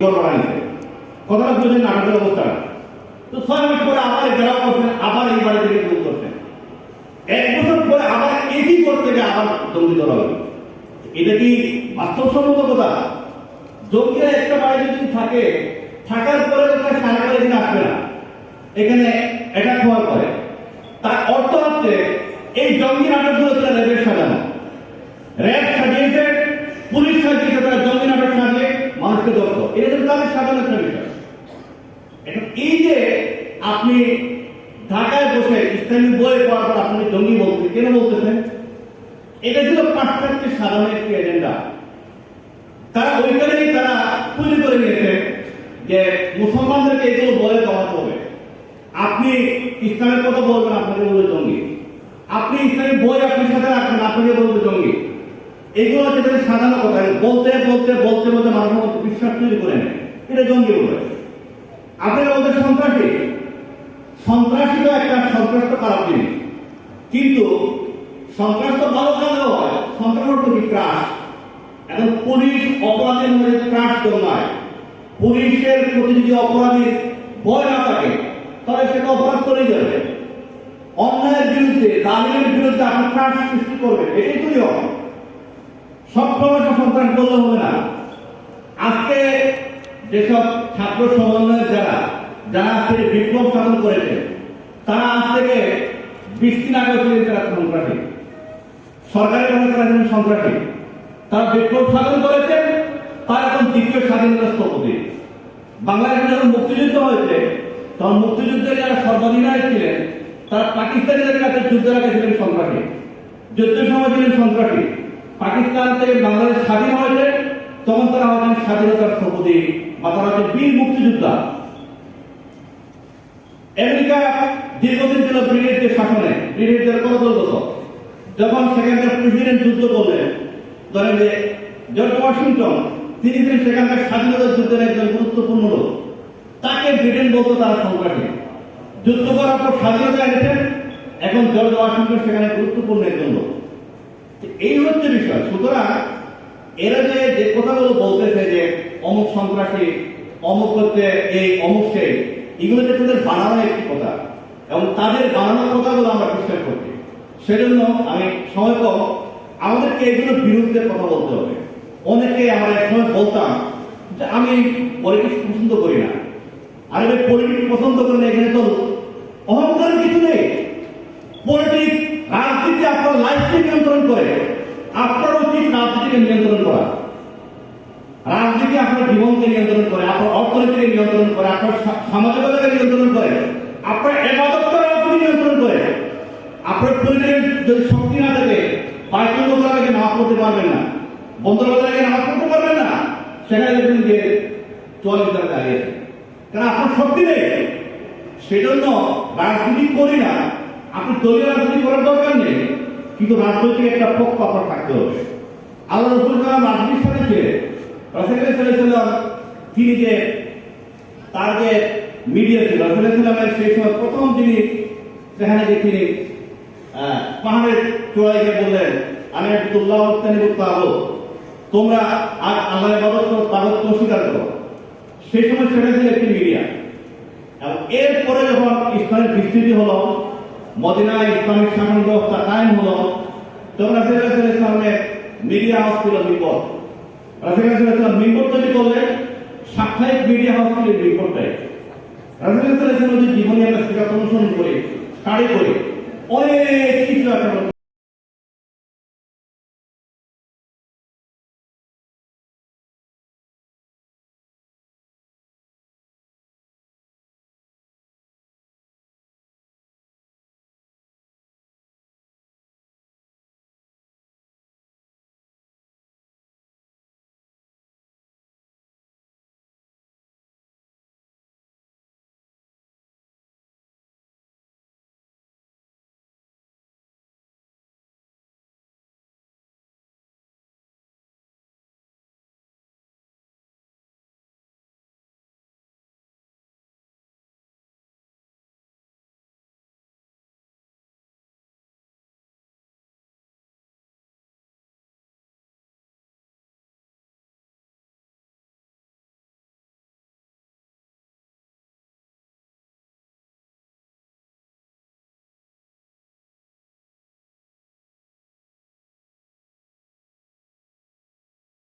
কথাটা বুঝলেন নাটকের অবস্থা তো ছয় মাস পরে আবার আবার এই বাড়ি থেকে এক বছর পরে আবার একই করতে গিয়ে আবার জঙ্গি ধরা এটা কি বাস্তবসম্মত কথা? জঙ্গিরা একটা যদি থাকে, থাকার পরে তারা সারা না। এখানে এটা খোয়ার পরে। তার অর্থ হচ্ছে, এই জঙ্গি নাটকগুলো তারা রেবের সাজানো। র্যাব সাজানো একটা বিষয় এখন আপনি ঢাকায় বসে ইসলামী বই পড়ার পর আপনি জঙ্গি বলতে কেন বলতেছেন? এটা ছিল পাশ্চাত্যের সাধারণ একটি এজেন্ডা তারা ওইখানেই তারা তৈরি করে নিয়েছে যে মুসলমানদেরকে এগুলো বলে দেওয়াতে হবে আপনি ইসলামের কথা বলবেন আপনাকে বলবে জঙ্গি। আপনি ইসলামী বই আপনি সাথে রাখবেন আপনাকে বলবে জঙ্গি। এগুলো হচ্ছে সাধারণ কথা। বলতে বলতে বলতে বলতে মানুষের মধ্যে বিশ্বাস তৈরি করে নেয়। এটা জঙ্গি বলে। আপনারা বলতে সন্ত্রাসী। সন্ত্রাসী তো একটা, সন্ত্রাস তো খারাপ জিনিস। কিন্তু সন্ত্রাস তো ভালো কাজও হয়। সন্ত্রাস অর্থ কি? ত্রাস। এখন পুলিশ অপরাধের মধ্যে ত্রাস জন্মায়। পুলিশের প্রতি যদি অপরাধীর ভয় না থাকে, তাহলে সেটা অপরাধ করেই যাবে। অন্যায়ের বিরুদ্ধে দাবির বিরুদ্ধে আপনি ত্রাস সৃষ্টি করবেন। এটাই তৈরি হবে সবসময় তো সন্ত্রাস করলে হবে না আজকে যেসব ছাত্র সমন্বয়ের যারা যারা আজকে বিপ্লব সাধন করেছে, তারা আজ থেকে বিশ আগে তারা সন্ত্রাসী। সরকারের কথা তারা ছিলেন সন্ত্রাসী। তারা বিপ্লব সাধন করেছেন তারা এখন দ্বিতীয় স্বাধীনতা স্থপতি। বাংলাদেশে যখন মুক্তিযুদ্ধ হয়েছে, তখন মুক্তিযুদ্ধের যারা সর্বাধিনায়ক ছিলেন, তারা পাকিস্তানিদের কাছে যুদ্ধের আগে ছিলেন সন্ত্রাসী। যুদ্ধের সময় ছিলেন সন্ত্রাসী। পাকিস্তান থেকে বাংলাদেশ স্বাধীন হয়েছে, তখন তারা হচ্ছেন স্বাধীনতার স্থপতি। বা বীর মুক্তিযোদ্ধা। আমেরিকা দীর্ঘদিন ছিল ব্রিটিশদের শাসনে ব্রিটিশদের কত বলতো যখন সেখানকার প্রেসিডেন্ট যুদ্ধ করলেন, ধরেন যে জর্জ ওয়াশিংটন, তিনি ছিলেন সেখানকার স্বাধীনতা যুদ্ধের একজন গুরুত্বপূর্ণ লোক। তাকে ব্রিটেন বলতো তারা সন্ত্রাসী। যুদ্ধ করার পর স্বাধীনতা এনেছেন, এখন জর্জ ওয়াশিংটন সেখানে গুরুত্বপূর্ণ একজন লোক। এই হচ্ছে বিষয়। সুতরাং এরা যে কথাগুলো বলতেছে যে অমুক সন্ত্রাসী, অমুক হচ্ছে এই অমুক সেই এগুলো যে তাদের বানানো একটি কথা। এবং তাদের বানানোর কথাগুলো আমরা বিশ্বাস করছি। সেজন্য আমি সময় কম, আমাদেরকে এগুলোর বিরুদ্ধে কথা বলতে হবে। অনেকে আমরা এক সময় বলতাম যে আমি পলিটিক্স পছন্দ করি না। আর আমি পলিটিক্স পছন্দ করি না, এখানে তো অহংকারের কিছু নেই। পলিটিক্স রাজনীতি আপনার লাইফকে নিয়ন্ত্রণ করে। আপনার উচিত রাজনীতিকে নিয়ন্ত্রণ করা। রাজনীতি আপনার জীবনকে নিয়ন্ত্রণ করে, আপনার অর্থনীতিকে নিয়ন্ত্রণ করে, আপনার সামাজিকতাকে নিয়ন্ত্রণ করে, আপনার এবাদতকে রাজনীতি নিয়ন্ত্রণ করে, আপনার পরিবারের যদি শক্তি না থাকে বাইতুল নামাজ পড়তে পারবেন না থেকে নামাজ পড়তে পারবেন না, সেখানে দেখবেন যে চুয়াল্লিশ টাকা দাঁড়িয়েছে কারণ আপনার শক্তি নেই। সেজন্য রাজনীতি করি না। আপনি দলীয় রাজনীতি করার দরকার নেই। কিন্তু রাজনৈতিক একটা পক্ষ আপনার থাকতে হবে। আল্লাহ রসুল রাজনীতির সাথে ছিলেন। রাসেলের ছেলেছিলাম তিনি যে তার যে মিডিয়া ছিল রাসেলের সালামের সেই সময় প্রথম যিনি সেখানে যে তিনি আহ, পাহাড়ের চূড়ায় বললেন আমি আব্দুল্লাহ তাবো তোমরা আর ইবাদত করো তাবত অস্বীকার করো। সেই সময় সেটা ছিল একটি মিডিয়া। এবং এরপরে যখন ইসলামের বিস্তৃতি হলো মদিনায় ইসলামিক শাসন ব্যবস্থা কায়েম হলো তখন রাসেল ইসলামের মিডিয়া হাউস ছিল বিপদ রাসেল ইসলাম মিম্বর সাপ্তাহিক মিডিয়া হাউস ছিল বিপদটাই রাসেল ইসলাম যদি জীবনী সেটা অনুসরণ করি স্টাডি করি। অনেক